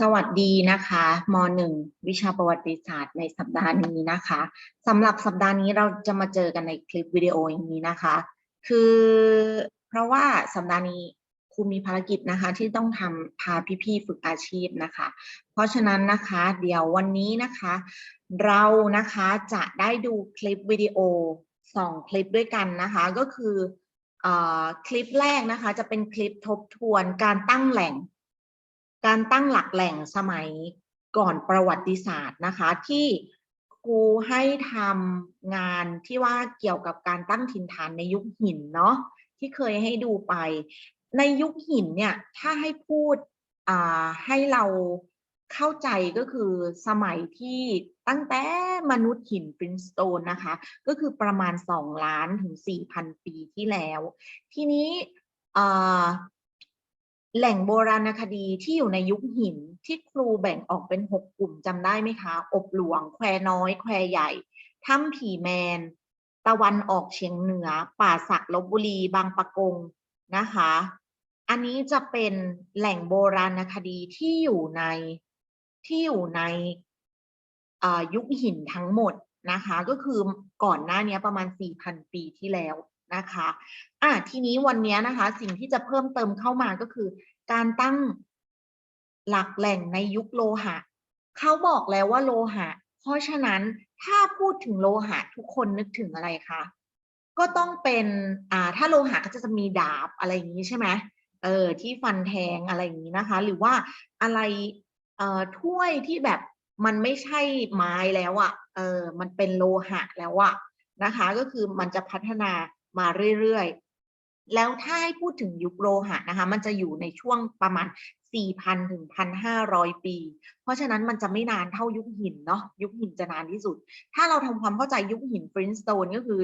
สวัสดีนะคะมหนึ่งวิชาประวัติศาสตร์ในสัปดาห์นี้นะคะสำหรับสัปดาห์นี้เราจะมาเจอกันในคลิปวิดีโออย่างนี้นะคะ คือเพราะว่าสัปดาห์นี้ครูมีภารกิจนะคะ ที่ต้องทำพาพี่ๆฝึกอาชีพนะคะ เพราะฉะนั้นนะคะ เดี๋ยววันนี้นะคะ เรานะคะจะได้ดูคลิปวิดีโอสองคลิปด้วยกันนะคะ ก็คืออคลิปแรกนะคะ จะเป็นคลิปทบทวนการตั้งแหล่ง การตั้งหลักแหล่งสมัยก่อนประวัติศาสตร์นะคะ ที่ครูให้ทำงานที่ว่าเกี่ยวกับการตั้งถิ่นฐานในยุคหินเนาะที่เคยให้ดูไป ในยุคหินเนี่ยถ้าให้พูดให้เราเข้าใจก็คือสมัยที่ตั้งแต่มนุษย์หินฟรินสโตนนะคะ ก็คือประมาณ 2 ล้านถึง 4,000 ปีที่แล้ว ทีนี้ แหล่งโบราณคดีที่อยู่ในยุคหินที่ครูแบ่งออกเป็นหกกลุ่มจำได้ไหมคะ อบหลวง แควน้อย แควใหญ่ ถ้ำผีแมน ตะวันออกเฉียงเหนือ ป่าสักลบบุรี บางปะกงนะคะ อันนี้จะเป็นแหล่งโบราณคดีที่อยู่ในที่อยู่ในยุคหินทั้งหมดนะคะ ก็คือก่อนหน้านี้ประมาณ 4,000 ปีที่แล้ว นะคะอะทีนี้วันนี้นะคะ สิ่งที่จะเพิ่มเติมเข้ามาก็คือ การตั้งหลักแหล่งในยุคโลหะ เขาบอกแล้วว่าโลหะ เพราะฉะนั้นถ้าพูดถึงโลหะทุกคนนึกถึงอะไรคะก็ต้องเป็นอ่าถ้าโลหะก็จะมีดาบอะไรอย่างนี้ใช่ไหมเออที่ฟันแทงอะไรอย่างนี้นะคะ หรือว่าอะไรเอ่อถ้วยที่แบบมันไม่ใช่ไม้แล้วอะ่ะเออมันเป็นโลหะแล้วอะ่ะนะคะ ก็คือมันจะพัฒนา มาเรื่อยๆ แล้วถ้าให้พูดถึงยุคโลหะนะคะมันจะอยู่ในช่วงประมาณ 4,000 ถึง 1,500 ปี เพราะฉะนั้นมันจะไม่นานเท่ายุคหินเนาะยุคหินจะนานที่สุด ถ้าเราทำความเข้าใจยุคหินฟรินสโตนก็คือ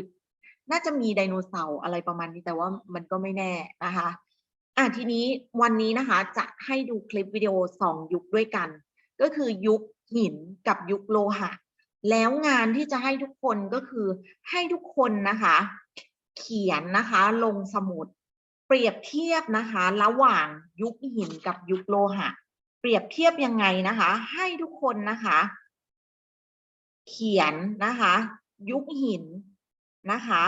น่าจะมีไดโนเสาร์อะไรประมาณนี้แต่ว่ามันก็ไม่แน่นะคะอะทีนี้วันนี้นะคะจะให้ดูคลิปวิดีโอสองยุคด้วยกัน ก็คือยุคหินกับยุคโลหะ แล้วงานที่จะให้ทุกคนก็คือให้ทุกคนนะคะ เขียนนะคะ ลงสมุด เปรียบเทียบนะคะ ระหว่างยุคหินกับยุคโลหะ เปรียบเทียบยังไงนะคะ ให้ทุกคนนะคะ เขียนนะคะ ยุคหินนะคะ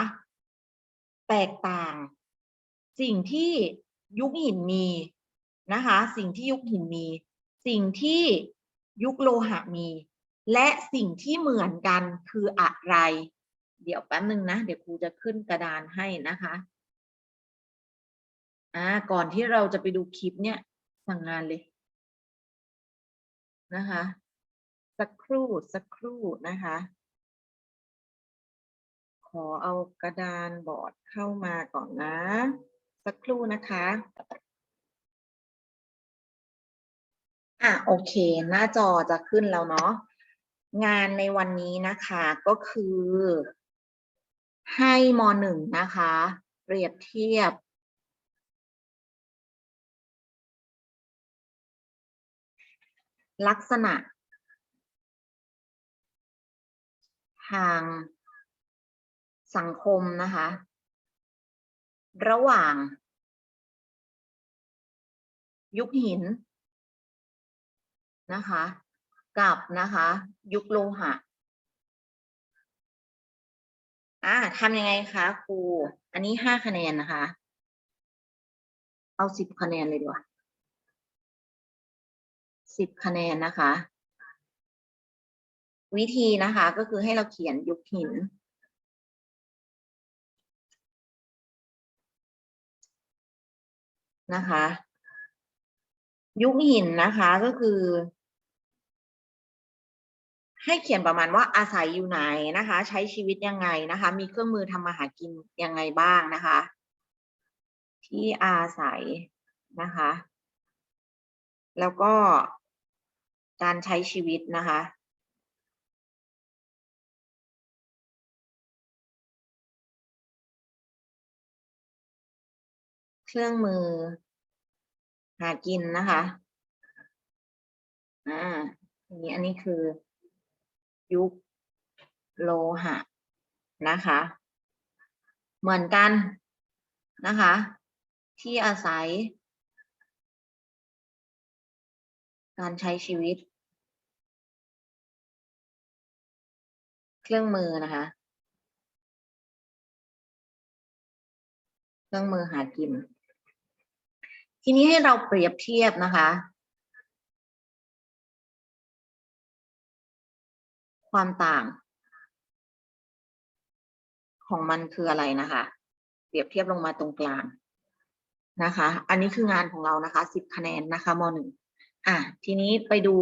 แตกต่าง สิ่งที่ยุคหินมีนะคะ สิ่งที่ยุคหินมี สิ่งที่ยุคโลหะมี และสิ่งที่เหมือนกันคืออะไร เดี๋ยวแป๊บนึงนะ เดี๋ยวครูจะขึ้นกระดานให้นะคะอ่าก่อนที่เราจะไปดูคลิปเนี่ยสั่งงานเลยนะคะ สักครู่สักครู่นะคะ ขอเอากระดานบอร์ดเข้ามาก่อนนะ สักครู่นะคะอะโอเค หน้าจอจะขึ้นแล้วเนาะงานในวันนี้นะคะก็คือ ให้มหนึ่งนะคะ เปรียบเทียบ ลักษณะ ทางสังคมนะคะ ระหว่าง ยุคหินนะคะ กับนะคะ ยุคโลหะ อ่าทำยังไงคะครู อันนี้ห้าคะแนนนะคะ เอาสิบคะแนนเลยดีกว่าสิบคะแนนนะคะ วิธีนะคะก็คือให้เราเขียนยุคหิน นะคะ ยุคหินนะคะก็คือ ให้เขียนประมาณว่าอาศัยอยู่ไหนนะคะ ใช้ชีวิตยังไงนะคะ มีเครื่องมือทำมาหากินยังไงบ้างนะคะ ที่อาศัยนะคะ แล้วก็การใช้ชีวิตนะคะ เครื่องมือหากินนะคะ อ่าทีนี้อันนี้คือ ยุคโลหะนะคะ เหมือนกันนะคะ ที่อาศัย การใช้ชีวิต เครื่องมือนะคะ เครื่องมือหากิน ทีนี้ให้เราเปรียบเทียบนะคะ ความต่าง ของมันคืออะไรนะคะ เปรียบเทียบลงมาตรงกลางนะคะ อันนี้คืองานของเรานะคะสิบคะแนนนะคะมหนึ่งอะทีนี้ไปดู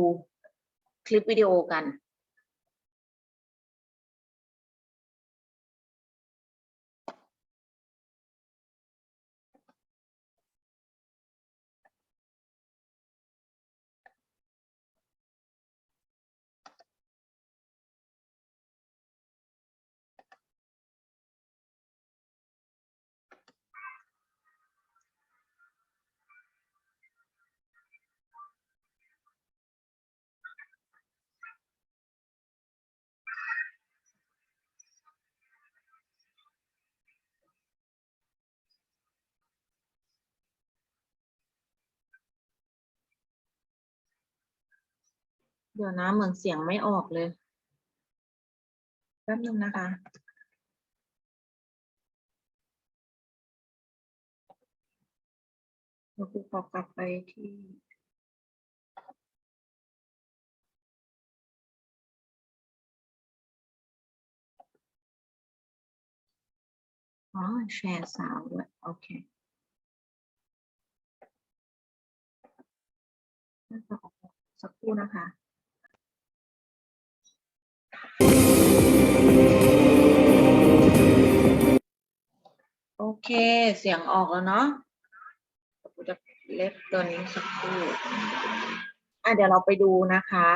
คลิปวิดีโอกัน เดี๋ยวนะเหมือนเสียงไม่ออกเลย แป๊บนึงนะคะ เราครูขอกลับไปที่อ๋อแชร์สาวด้วยโอเคสักครู่นะคะ โอเค เสียงออกแล้วเนาะกูจะเล็บตัวนี้สักครู่อะเดี๋ยวเราไปดูนะคะ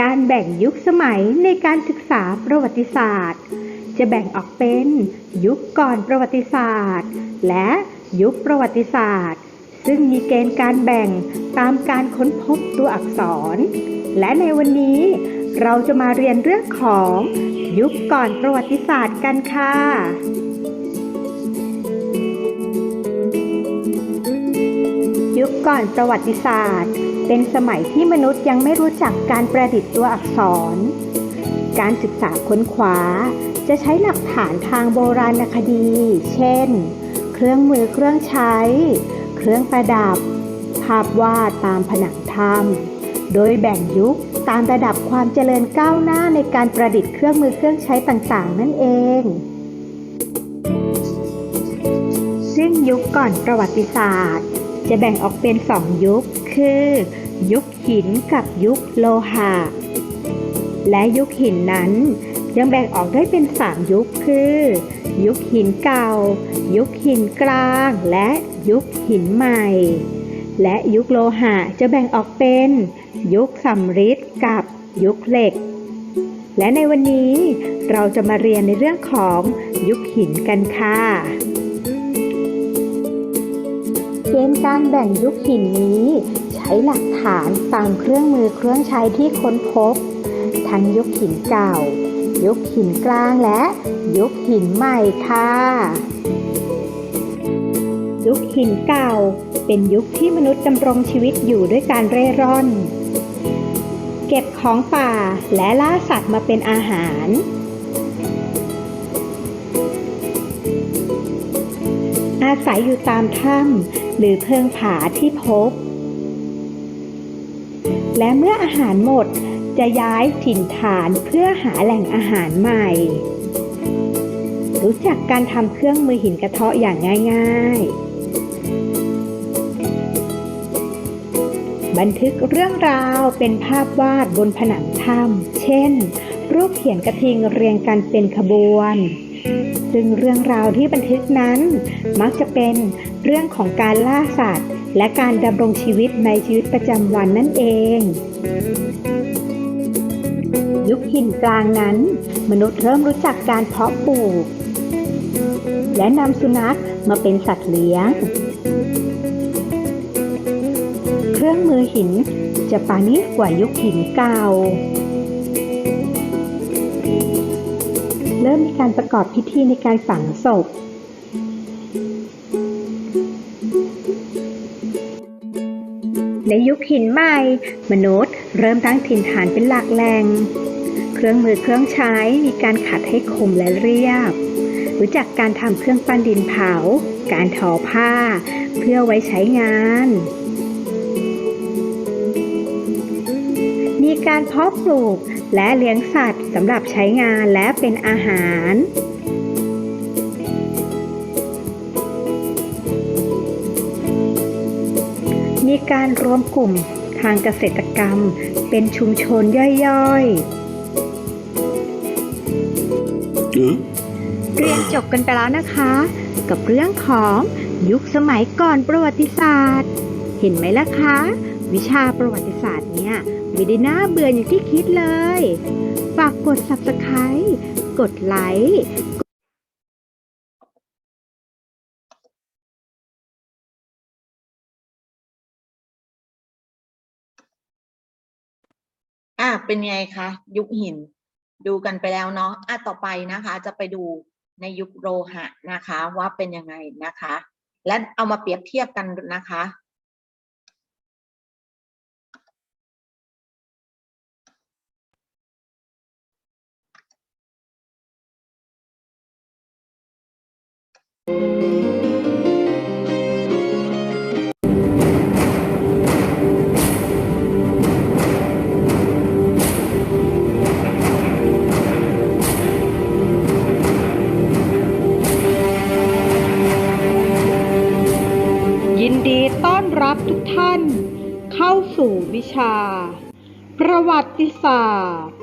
การแบ่งยุคสมัยในการศึกษาประวัติศาสตร์ จะแบ่งออกเป็นยุคก่อนประวัติศาสตร์ และยุคประวัติศาสตร์ ซึ่งมีเกณฑ์การแบ่งตามการค้นพบตัวอักษร และในวันนี้เราจะมาเรียนเรื่องของยุคก่อนประวัติศาสตร์กันค่ะยุคก่อนประวัติศาสตร์ เป็นสมัยที่มนุษย์ยังไม่รู้จักการประดิษฐ์ตัวอักษร การศึกษาค้นคว้า จะใช้หลักฐานทางโบราณคดี เช่น เครื่องมือเครื่องใช้ เครื่องประดับ ภาพวาดตามผนังถ้ำโดยแบ่งยุคตามระดับความเจริญก้าวหน้าในการประดิษฐ์เครื่องมือเครื่องใช้ต่างๆ นั่นเอง ซึ่งยุคก่อนประวัติศาสตร์ จะแบ่งออกเป็นสองยุค คือ ยุคหินกับยุคโลหะ และยุคหินนั้น ยังแบ่งออกได้เป็นสามยุคคือ ยุคหินเก่า ยุคหินกลาง และยุคหินใหม่ และยุคโลหะจะแบ่งออกเป็น ยุคสำริดกับยุคเหล็ก และในวันนี้เราจะมาเรียนในเรื่องของยุคหินกันค่ะเกณฑ์การแบ่งยุคหินนี้ใช้หลักฐานตามเครื่องมือเครื่องใช้ที่ค้นพบ ทั้งยุคหินเก่ายุคหินกลางและยุคหินใหม่ค่ะยุคหินเก่า เป็นยุคที่มนุษย์ดำรงชีวิตอยู่ด้วยการเร่ร่อน เก็บของป่าและล่าสัตว์มาเป็นอาหาร อาศัยอยู่ตามถ้ำหรือเพิงผาที่พบและเมื่ออาหารหมด จะย้ายถิ่นฐานเพื่อหาแหล่งอาหารใหม่ รู้จักการทำเครื่องมือหินกระเทาะอย่างง่ายๆ บันทึกเรื่องราวเป็นภาพวาดบนผนังถ้ำเช่น รูปเขียนกระทิงเรียงกันเป็นขบวน ซึ่งเรื่องราวที่บันทึกนั้นมักจะเป็นเรื่องของการล่าสัตว์และการดำรงชีวิตในชีวิตประจำวันนั่นเอง ยุคหินกลางนั้น มนุษย์เริ่มรู้จักการเพาะปลูก และนำสุนัขมาเป็นสัตว์เลี้ยง เครื่องมือหินจะปาณีตกว่ายุคหินเก่า เริ่มมีการประกอบพิธีในการฝังศพในยุคหินใหม่ มนุษย์เริ่มตั้งถิ่นฐานเป็นหลักแหล่ง เครื่องมือเครื่องใช้มีการขัดให้คมและเรียบ รู้จักการทำเครื่องปั้นดินเผา การทอผ้า เพื่อไว้ใช้งาน มีการเพาะปลูกและเลี้ยงสัตว์สำหรับใช้งานและเป็นอาหารมีการรวมกลุ่มทางเกษตรกรรมเป็นชุมชนย่อยๆ เรียนจบกันไปแล้วนะคะ กับเรื่องของยุคสมัยก่อนประวัติศาสตร์ เห็นไหมล่ะคะ วิชาประวัติศาสตร์เนี่ยไม่ได้น่าเบื่ออย่างที่คิดเลย ฝากกด subscribe กดไลค์อะเป็นไงคะ ยุคหิน ดูกันไปแล้วเนาะอะต่อไปนะคะจะไปดูในยุคโลหะนะคะ ว่าเป็นยังไงนะคะ และเอามาเปรียบเทียบกันนะคะยิน สู่วิชา ประวัติศาสตร์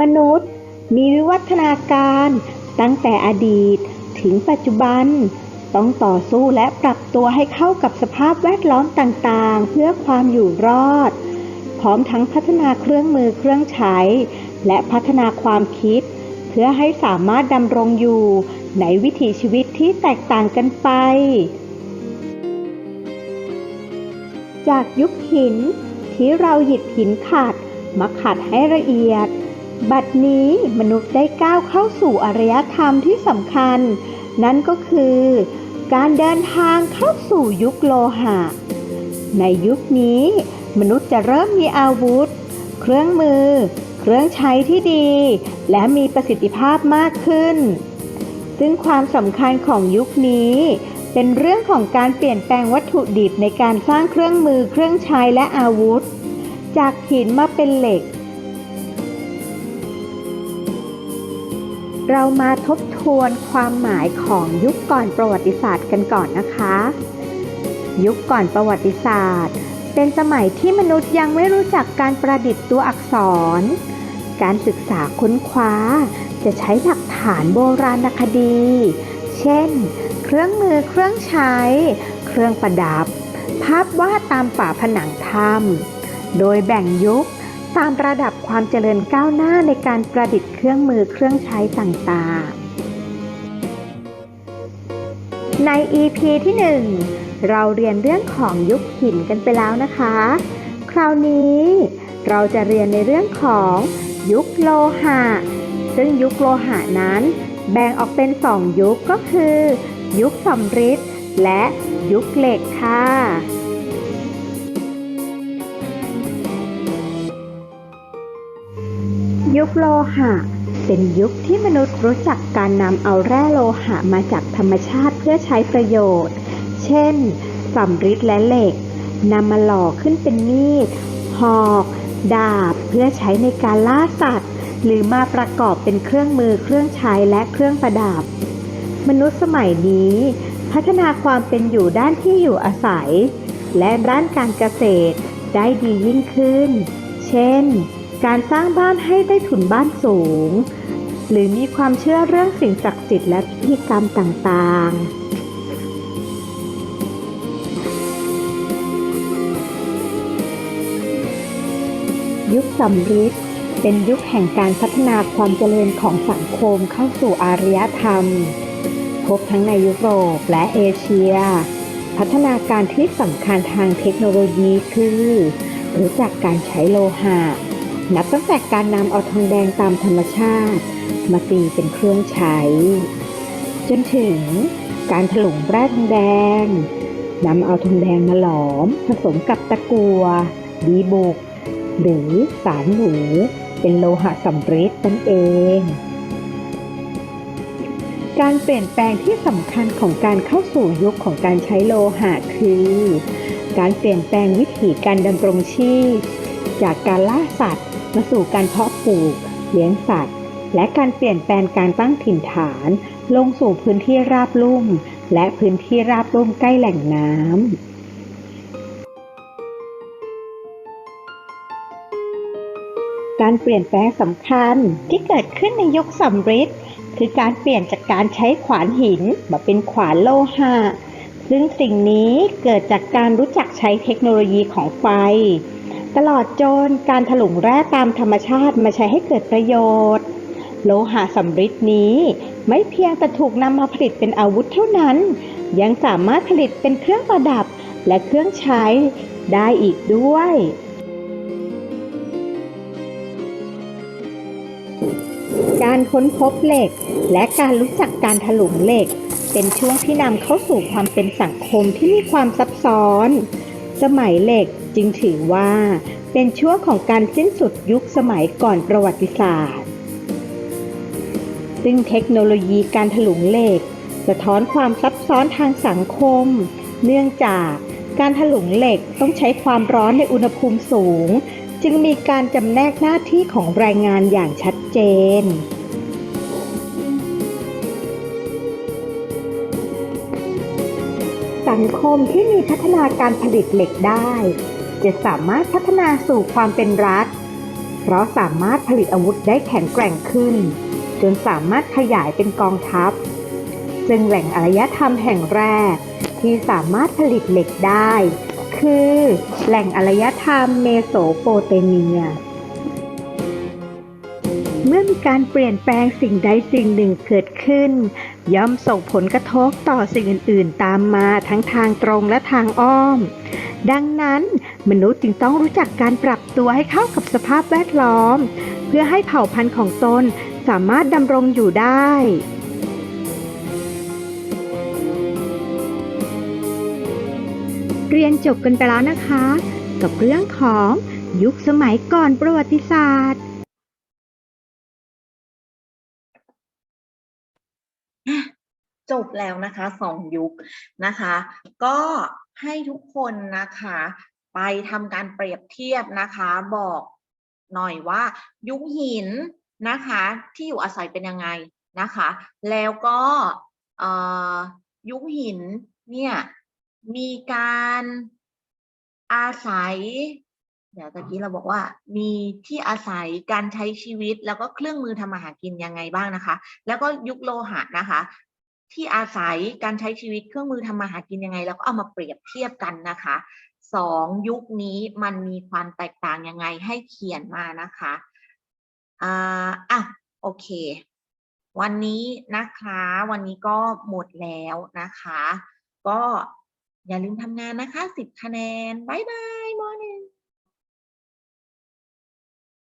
มนุษย์มีวิวัฒนาการตั้งแต่อดีตถึงปัจจุบัน ต้องต่อสู้และปรับตัวให้เข้ากับสภาพแวดล้อมต่างๆ เพื่อความอยู่รอด พร้อมทั้งพัฒนาเครื่องมือเครื่องใช้ และพัฒนาความคิด เพื่อให้สามารถดำรงอยู่ในวิถีชีวิตที่แตกต่างกันไป จากยุคหิน ที่เราหยิบหินขัดมาขัดให้ละเอียด บัดนี้มนุษย์ได้ก้าวเข้าสู่อารยธรรมที่สำคัญ นั่นก็คือ การเดินทางเข้าสู่ยุคโลหะ ในยุคนี้ มนุษย์จะเริ่มมีอาวุธ เครื่องมือ เครื่องใช้ที่ดี และมีประสิทธิภาพมากขึ้น ซึ่งความสำคัญของยุคนี้ เป็นเรื่องของการเปลี่ยนแปลงวัตถุดิบในการสร้างเครื่องมือเครื่องใช้และอาวุธ จากหินมาเป็นเหล็ก เรามาทบทวนความหมายของยุคก่อนประวัติศาสตร์กันก่อนนะคะ ยุคก่อนประวัติศาสตร์ เป็นสมัยที่มนุษย์ยังไม่รู้จักการประดิษฐ์ตัวอักษร การศึกษาค้นคว้าจะใช้หลักฐานโบราณคดี เช่น เครื่องมือเครื่องใช้ เครื่องประดับ ภาพวาดตามฝาผนังถ้ำโดยแบ่งยุคตามระดับความเจริญก้าวหน้าในการประดิษฐ์เครื่องมือเครื่องใช้ต่างๆ ใน EP ที่ 1 เราเรียนเรื่องของยุคหินกันไปแล้วนะคะ คราวนี้เราจะเรียนในเรื่องของยุคโลหะ ซึ่งยุคโลหะนั้นแบ่งออกเป็นสองยุคก็คือ ยุคสำริดและยุคเหล็กค่ะ ยุคโลหะ เป็นยุคที่มนุษย์รู้จักการนำเอาแร่โลหะมาจากธรรมชาติเพื่อใช้ประโยชน์ เช่นสำริดและเหล็กนำมาหล่อขึ้นเป็นมีด หอก ดาบ เพื่อใช้ในการล่าสัตว์ หรือมาประกอบเป็นเครื่องมือเครื่องใช้และเครื่องประดับ มนุษย์สมัยนี้ พัฒนาความเป็นอยู่ด้านที่อยู่อาศัย และด้านการเกษตรได้ดียิ่งขึ้น เช่น การสร้างบ้านให้ได้ถุนบ้านสูง หรือมีความเชื่อเรื่องสิ่งศักดิ์สิทธิ์และพิธีกรรมต่างๆยุคสำริดเป็นยุคแห่งการพัฒนาความเจริญของสังคมเข้าสู่อารยธรรม พบทั้งในยุโรปและเอเชีย พัฒนาการที่สำคัญทางเทคโนโลยีคือ รู้จักการใช้โลหะ นับตั้งแต่การนำเอาทองแดงตามธรรมชาติ มาตีเป็นเครื่องใช้ จนถึงการถลุงแร่ทองแดงนำเอาทองแดงมาหลอม ผสมกับตะกัว ดีบุก หรือสารหนูเป็นโลหะสำริดนั่นเอง การเปลี่ยนแปลงที่สำคัญของการเข้าสู่ยุคของการใช้โลหะคือ การเปลี่ยนแปลงวิถีการดำรงชีพ จากการล่าสัตว์ มาสู่การเพาะปลูก เลี้ยงสัตว์ และการเปลี่ยนแปลงการตั้งถิ่นฐาน ลงสู่พื้นที่ราบลุ่ม และพื้นที่ราบลุ่มใกล้แหล่งน้ำการเปลี่ยนแปลงสำคัญที่เกิดขึ้นในยุคสำริด คือการเปลี่ยนจากการใช้ขวานหินมาเป็นขวานโลหะซึ่งสิ่งนี้เกิดจากการรู้จักใช้เทคโนโลยีของไฟ ตลอดจนการถลุงแร่ตามธรรมชาติมาใช้ให้เกิดประโยชน์ โลหะสำริดนี้ไม่เพียงแต่ถูกนำมาผลิตเป็นอาวุธเท่านั้น ยังสามารถผลิตเป็นเครื่องประดับและเครื่องใช้ได้อีกด้วย การค้นพบเหล็ก และการรู้จักการถลุงเหล็ก เป็นช่วงที่นำเข้าสู่ความเป็นสังคมที่มีความซับซ้อน สมัยเหล็กจึงถือว่า เป็นช่วงของการสิ้นสุดยุคสมัยก่อนประวัติศาสตร์ ซึ่งเทคโนโลยีการถลุงเหล็ก สะท้อนความซับซ้อนทางสังคม เนื่องจากการถลุงเหล็กต้องใช้ความร้อนในอุณหภูมิสูง จึงมีการจำแนกหน้าที่ของแรงงานอย่างชัดเจน สังคมที่มีพัฒนาการผลิตเหล็กได้ จะสามารถพัฒนาสู่ความเป็นรัฐ เพราะสามารถผลิตอาวุธได้แข็งแกร่งขึ้น จนสามารถขยายเป็นกองทัพ ซึ่งแหล่งอารยธรรมแห่งแรกที่สามารถผลิตเหล็กได้ คือ แหล่งอารยธรรมเมโสโปเตเมีย เมื่อมีการเปลี่ยนแปลงสิ่งใดสิ่งหนึ่งเกิดขึ้น ย่อมส่งผลกระทบต่อสิ่งอื่น ๆ ตามมาทั้งทางตรงและทางอ้อม ดังนั้นมนุษย์จึงต้องรู้จักการปรับตัวให้เข้ากับสภาพแวดล้อม เพื่อให้เผ่าพันธุ์ของตนสามารถดำรงอยู่ได้ เรียนจบกันไปแล้วนะคะ กับเรื่องของยุคสมัยก่อนประวัติศาสตร์ จบแล้วนะคะสองยุคนะคะ ก็ให้ทุกคนนะคะ ไปทำการเปรียบเทียบนะคะ บอกหน่อยว่า ยุคหินนะคะ ที่อยู่อาศัยเป็นยังไงนะคะ แล้วก็ยุคหินเนี่ย มีการอาศัย เดี๋ยวตะกี้เราบอกว่า มีที่อาศัยการใช้ชีวิตแล้วก็เครื่องมือทำมาหากินยังไงบ้างนะคะ แล้วก็ยุคโลหะนะคะ ที่อาศัยการใช้ชีวิตเครื่องมือทำมาหากินยังไง แล้วก็เอามาเปรียบเทียบกันนะคะสองยุคนี้มันมีความแตกต่างยังไงให้เขียนมานะคะอ่าอะโอเค วันนี้นะคะ วันนี้ก็หมดแล้วนะคะ ก็ อย่าลืมทำงานนะคะ 10 คะแนนบายบายมอนึ่